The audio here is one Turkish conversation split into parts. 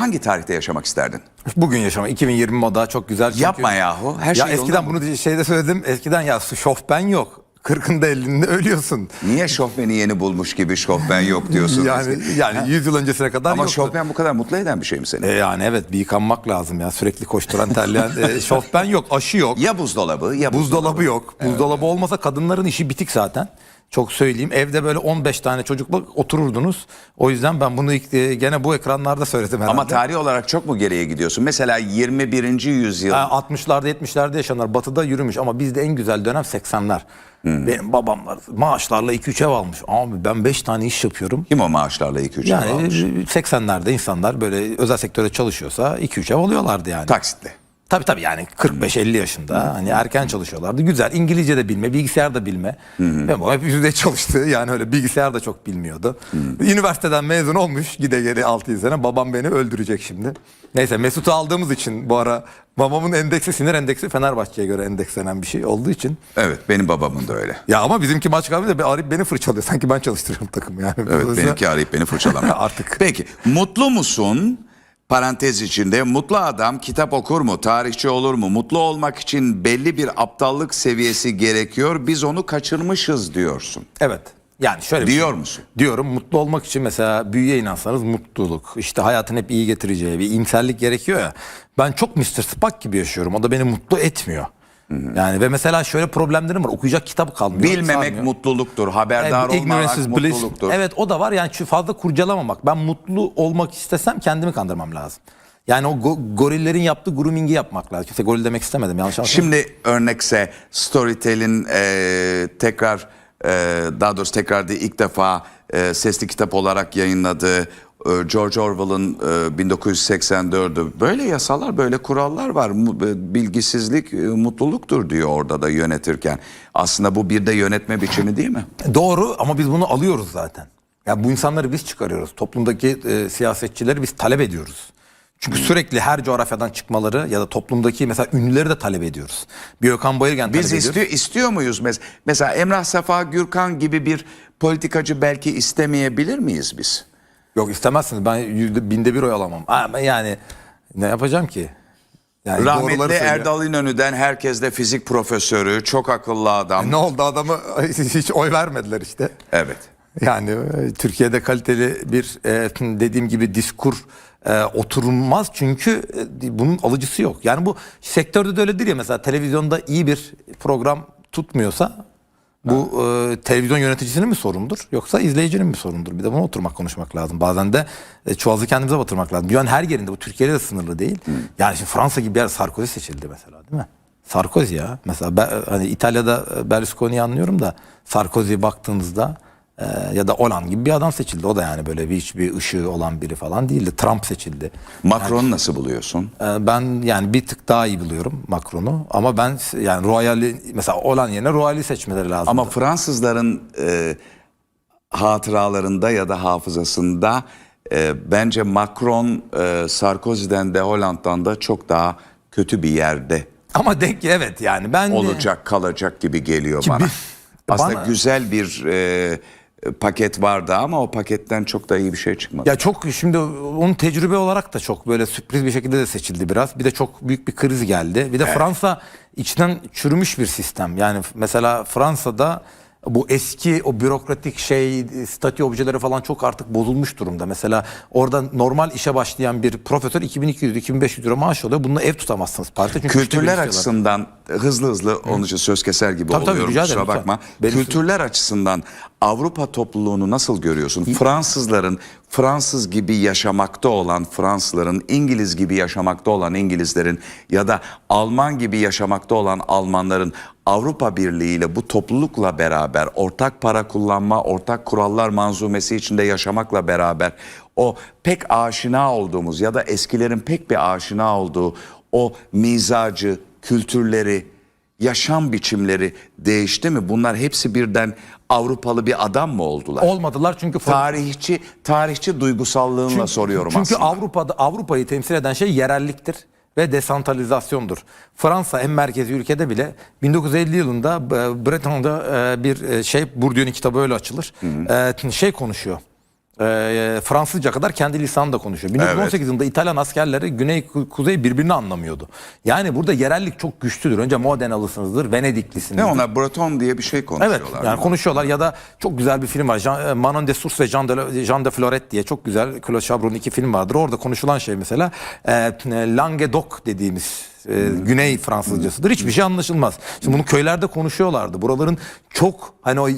hangi tarihte yaşamak isterdin? Bugün yaşama 2020 moda çok güzel. Çünkü, Yapma yahu. Her şey ya eskiden yolunda mı? bunu şeyde söyledim. Eskiden ya şofben yok. 40'ında 50'inde ölüyorsun. Niye Chopin'i yeni bulmuş gibi Chopin yok diyorsun? Yani yani 100 yıl öncesine kadar Ama yoktu. Chopin bu kadar mutlu eden bir şey mi seni? E yani evet bir yıkanmak lazım ya. Sürekli koşturan terleyen. e, şofben yok, aşı yok. Ya buzdolabı ya Buzdolabı yok. Buzdolabı olmasa kadınların işi bitik zaten. Çok söyleyeyim. Evde böyle 15 tane çocukla otururdunuz. O yüzden ben bunu ilk, e, gene bu ekranlarda söyledim herhalde. Ama tarih olarak çok mu geriye gidiyorsun? Mesela 21. yüzyıl. Ha, 60'larda 70'lerde yaşananlar batıda yürümüş ama bizde en güzel dönem 80'ler. Hmm. Benim babam var maaşlarla 2-3 ev almış. Abi ben 5 tane iş yapıyorum. Kim o maaşlarla 2-3 yıl Yani almış? 80'lerde insanlar böyle özel sektöre çalışıyorsa 2-3 ev alıyorlardı yani. Taksitli. Tabii tabii yani 45-50 yaşında hani erken çalışıyorlardı. Güzel İngilizce de bilme, bilgisayar da bilme. Ve bu hep yüzde çalıştı. Yani öyle bilgisayar da çok bilmiyordu. Üniversiteden mezun olmuş gide geri 6 yıl sene. Babam beni öldürecek şimdi. Neyse Mesut'u aldığımız için bu ara babamın endeksi sinir endeksi Fenerbahçe'ye göre endekslenen bir şey olduğu için. Evet benim babamın da öyle. Ya ama bizimki maç kalınca bir arayıp beni fırçalıyor. Sanki ben çalıştırıyorum takımı yani. Evet Dolayısıyla- benimki arayıp beni fırçalamıyor. Artık. Peki mutlu musun? Parantez içinde mutlu adam kitap okur mu? Tarihçi olur mu? Mutlu olmak için belli bir aptallık seviyesi gerekiyor. Biz onu kaçırmışız diyorsun. Evet. Yani şöyle bir Diyor şey. musun? Diyorum mutlu olmak için mesela büyüye inansanız mutluluk. işte hayatın hep iyi getireceği bir iyimserlik gerekiyor ya. Ben çok Mr. Spock gibi yaşıyorum. O da beni mutlu etmiyor. Yani ve mesela şöyle problemlerim var. Okuyacak kitap kalmıyor. Bilmemek sarmıyor. mutluluktur. Haberdar ignorance olmamak bliss. mutluluktur. Evet o da var yani fazla kurcalamamak. Ben mutlu olmak istesem kendimi kandırmam lazım. Yani o go- gorillerin yaptığı grooming'i yapmak lazım. Kimse goril demek istemedim yanlış anlaşılmasın. Şimdi örnekse Storytel'in e, tekrar e, daha doğrusu tekrar değil ilk defa e, sesli kitap olarak yayınladığı George Orwell'ın e, 1984'ü böyle yasalar böyle kurallar var e, bilgisizlik e, mutluluktur diyor orada da yönetirken aslında bu bir de yönetme biçimi değil mi? Doğru ama biz bunu alıyoruz zaten. Ya bu insanları biz çıkarıyoruz. Toplumdaki e, siyasetçileri biz talep ediyoruz. Çünkü sürekli her coğrafyadan çıkmaları ya da toplumdaki mesela ünlüleri de talep ediyoruz. Bir Okan Bayırgen talep Biz ediyoruz. istiyor istiyor muyuz mes- mesela Emrah Safa Gürkan gibi bir politikacı belki istemeyebilir miyiz biz? Yok istemezsiniz ben yüzde binde bir oy alamam. Ama yani ne yapacağım ki? Yani Rahmetli. Erdal İnönü'den herkes de fizik profesörü, çok akıllı adam. Ne oldu adamı hiç oy vermediler işte. Evet. Yani e, Türkiye'de kaliteli bir e, dediğim gibi diskur e, oturulmaz çünkü e, bunun alıcısı yok. Yani bu sektörde de öyledir ya mesela televizyonda iyi bir program tutmuyorsa bu e, televizyon yöneticisinin mi sorumludur yoksa izleyicinin mi sorumludur? Bir de buna oturmak konuşmak lazım. Bazen de e, çuvalızı kendimize batırmak lazım. Dünyanın her yerinde bu Türkiye'de de sınırlı değil. Yani şimdi Fransa gibi bir yer Sarkozy seçildi mesela değil mi? Sarkozy ya. Mesela ben, hani İtalya'da e, Berlusconi'yi anlıyorum da Sarkozy'ye baktığınızda e, ya da Hollande gibi bir adam seçildi. O da yani böyle bir hiçbir ışığı olan biri falan değildi. Trump seçildi. Macron'u nasıl buluyorsun? E, ben yani bir tık daha iyi buluyorum Macron'u. Ama ben yani Royal'i mesela Hollande yerine Royal'i seçmeleri lazım. Ama Fransızların e, hatıralarında ya da hafızasında e, bence Macron e, Sarkozy'den de Hollande'dan da çok daha kötü bir yerde Ama denk evet yani ben olacak, kalacak gibi geliyor bana. bir- Aslında bana- güzel bir e, paket vardı ama o paketten çok da iyi bir şey çıkmadı. Ya çok şimdi onun tecrübe olarak da çok böyle sürpriz bir şekilde de seçildi biraz. Bir de çok büyük bir kriz geldi. Bir de Fransa içten çürümüş bir sistem. Yani mesela Fransa'da bu eski o bürokratik şey statü objeleri falan çok artık bozulmuş durumda. Mesela orada normal işe başlayan bir profesör 2200-2500 euro maaş alıyor. Bununla ev tutamazsınız parti. Çünkü Kültürler açısından hızlı hızlı onun için söz keser gibi Tabii, tabii, oluyorum ederim, kusura bakma. Benim- Kültürler açısından Avrupa topluluğunu nasıl görüyorsun? Fransızların Fransız gibi yaşamakta olan Fransızların, İngiliz gibi yaşamakta olan İngilizlerin ya da Alman gibi yaşamakta olan Almanların Avrupa Birliği ile bu toplulukla beraber ortak para kullanma, ortak kurallar manzumesi içinde yaşamakla beraber o pek aşina olduğumuz ya da eskilerin pek bir aşina olduğu o mizacı, kültürleri, yaşam biçimleri değişti mi? Bunlar hepsi birden Avrupalı bir adam mı oldular? Olmadılar çünkü tarihçi tarihçi duygusallığınla soruyorum Çünkü aslında. Avrupa'da Avrupa'yı temsil eden şey yerelliktir ve desantralizasyondur. Fransa en merkezi ülkede bile 1950 yılında e, Breton'da e, bir e, şey Bourdieu'nun kitabı öyle açılır. E, Şey konuşuyor. E, Fransızca kadar kendi lisanında konuşuyor. 1918 yılında İtalyan askerleri Güney Ku- Kuzey birbirini anlamıyordu. Yani burada yerellik çok güçlüdür. Önce Modenalısınızdır, Venediklisinizdir. Ne ona Breton diye bir şey Evet konuşuyorlar. yani konuşuyorlar ya da çok güzel bir film var. Jean, e, Manon de Source ve Jean de, Jean de Floret diye çok güzel Claude Chabrol'un iki film vardır. Orada konuşulan şey mesela e, Languedoc dediğimiz e, Güney Fransızcasıdır. Hiçbir şey anlaşılmaz. Şimdi bunu köylerde konuşuyorlardı. Buraların çok hani o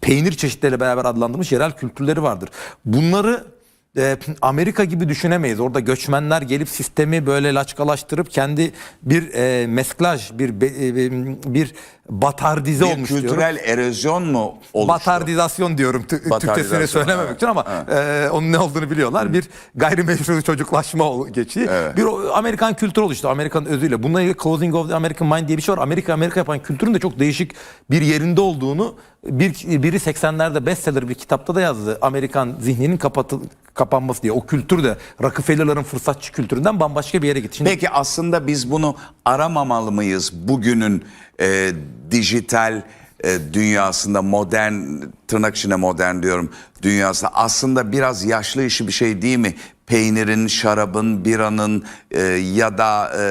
peynir çeşitleriyle beraber adlandırılmış yerel kültürleri vardır. Bunları e, Amerika gibi düşünemeyiz. Orada göçmenler gelip sistemi böyle laçkalaştırıp kendi bir e, mesklaj, bir e, bir batardize bir olmuş diyorum. kültürel erozyon mu oluştu? Batardizasyon diyorum. Tü- Batardizasyon, Türkçesini söylememek evet. için ama e, onun ne olduğunu biliyorlar. Bir gayrimeşru çocuklaşma geçiği. Bir o- Amerikan kültürü oluştu. Amerikan özüyle. Bununla ilgili Closing of the American Mind diye bir şey var. Amerika Amerika yapan kültürün de çok değişik bir yerinde olduğunu bir biri 80'lerde bestseller bir kitapta da yazdı. Amerikan zihninin kapatı, kapanması diye. O kültür de Rockefeller'ların fırsatçı kültüründen bambaşka bir yere gitti. Şimdi Peki aslında biz bunu aramamalı mıyız bugünün e, dijital e, dünyasında modern tırnak içine modern diyorum dünyasında aslında biraz yaşlı işi bir şey değil mi? Peynirin, şarabın, biranın e, ya da e,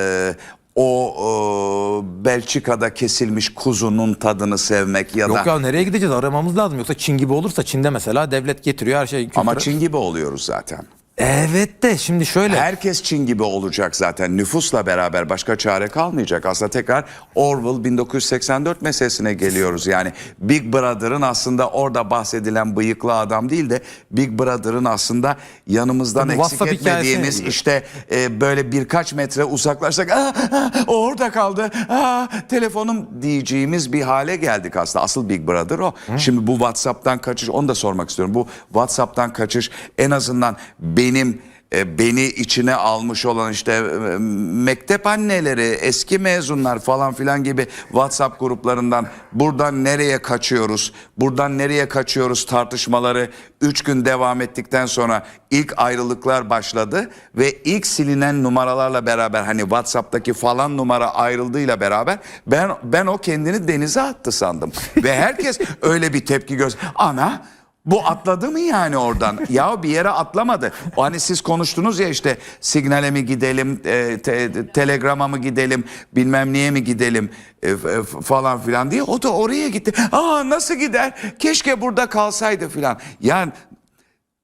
o e, Belçika'da kesilmiş kuzunun tadını sevmek ya Yok da ya nereye gideceğiz? Aramamız lazım. Yoksa Çin gibi olursa Çin'de mesela devlet getiriyor her şey. ama Çin gibi oluyoruz zaten. Evet de şimdi şöyle. Herkes Çin gibi olacak zaten. Nüfusla beraber başka çare kalmayacak. Aslında tekrar Orwell 1984 meselesine geliyoruz. Yani Big Brother'ın aslında orada bahsedilen bıyıklı adam değil de Big Brother'ın aslında yanımızdan Tabii eksik WhatsApp etmediğimiz hikayesi- işte e, böyle birkaç metre uzaklaşsak "Aa, aa, orada kaldı. Aa, telefonum diyeceğimiz bir hale geldik aslında. Asıl Big Brother o. Şimdi bu WhatsApp'tan kaçış onu da sormak istiyorum. Bu WhatsApp'tan kaçış en azından benim e, beni içine almış olan işte e, mektep anneleri, eski mezunlar falan filan gibi WhatsApp gruplarından buradan nereye kaçıyoruz, buradan nereye kaçıyoruz? tartışmaları 3 gün devam ettikten sonra ilk ayrılıklar başladı ve ilk silinen numaralarla beraber hani WhatsApp'taki falan numara ayrıldığıyla beraber ben ben o kendini denize attı sandım. Ve herkes öyle bir tepki göz ana bu atladı mı yani oradan? ya bir yere atlamadı. O hani siz konuştunuz ya işte signale mi gidelim, e, te- telegrama mı gidelim, bilmem niye mi gidelim e, f- falan filan diye. O da oraya gitti. Aa nasıl gider? Keşke burada kalsaydı filan. Yani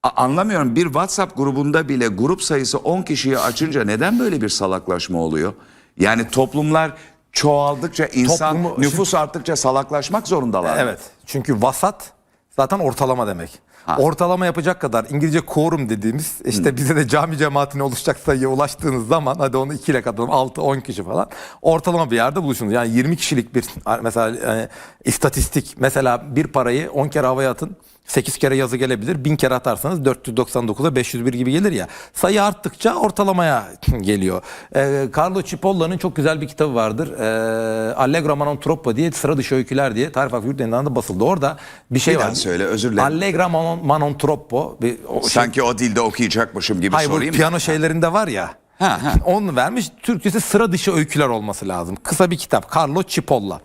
anlamıyorum bir WhatsApp grubunda bile grup sayısı 10 kişiyi açınca neden böyle bir salaklaşma oluyor? Yani toplumlar çoğaldıkça insan Toplumu- nüfus arttıkça salaklaşmak zorundalar. Evet. Çünkü vasat zaten ortalama demek. Ortalama yapacak kadar İngilizce quorum dediğimiz işte bize de cami cemaatine oluşacak sayıya ulaştığınız zaman hadi onu 2 ile katalım 6-10 kişi falan ortalama bir yerde buluşunuz. Yani 20 kişilik bir mesela e, istatistik mesela bir parayı 10 kere havaya atın 8 kere yazı gelebilir. 1000 kere atarsanız 499'a 501 gibi gelir ya. Sayı arttıkça ortalamaya geliyor. Ee, Carlo Cipolla'nın çok güzel bir kitabı vardır. Ee, Allegro Manon Troppo diye sıra dışı öyküler diye Tarif Yurtdeni'nden de basıldı. Orada bir şey Bir var. söyle, özür dilerim. Allegro Manon, Manon Troppo. Bir, o şey- Sanki o dilde okuyacakmışım gibi Hayır bu sorayım. piyano şeylerinde var ya. Ha, ha. Onu vermiş. Türkçesi sıra dışı öyküler olması lazım. Kısa bir kitap. Carlo Cipolla.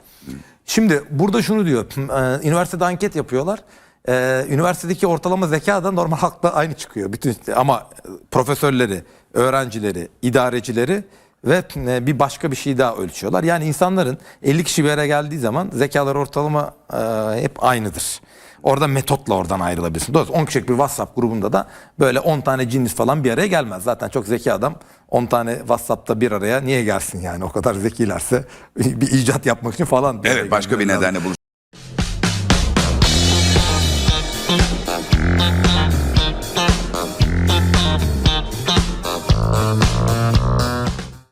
Şimdi burada şunu diyor. e, Üniversitede anket yapıyorlar. E, üniversitedeki ortalama zeka da normal halkla aynı çıkıyor. Bütün ama profesörleri, öğrencileri, idarecileri ve e, bir başka bir şey daha ölçüyorlar. Yani insanların 50 kişi bir yere geldiği zaman zekalar ortalama e, hep aynıdır. Orada metotla oradan ayrılabilirsin. Dolayısıyla 10 kişilik bir WhatsApp grubunda da böyle 10 tane cins falan bir araya gelmez. Zaten çok zeki adam 10 tane WhatsApp'ta bir araya niye gelsin yani o kadar zekilerse bir icat yapmak için falan. bir Evet başka bir nedenle buluşuyor.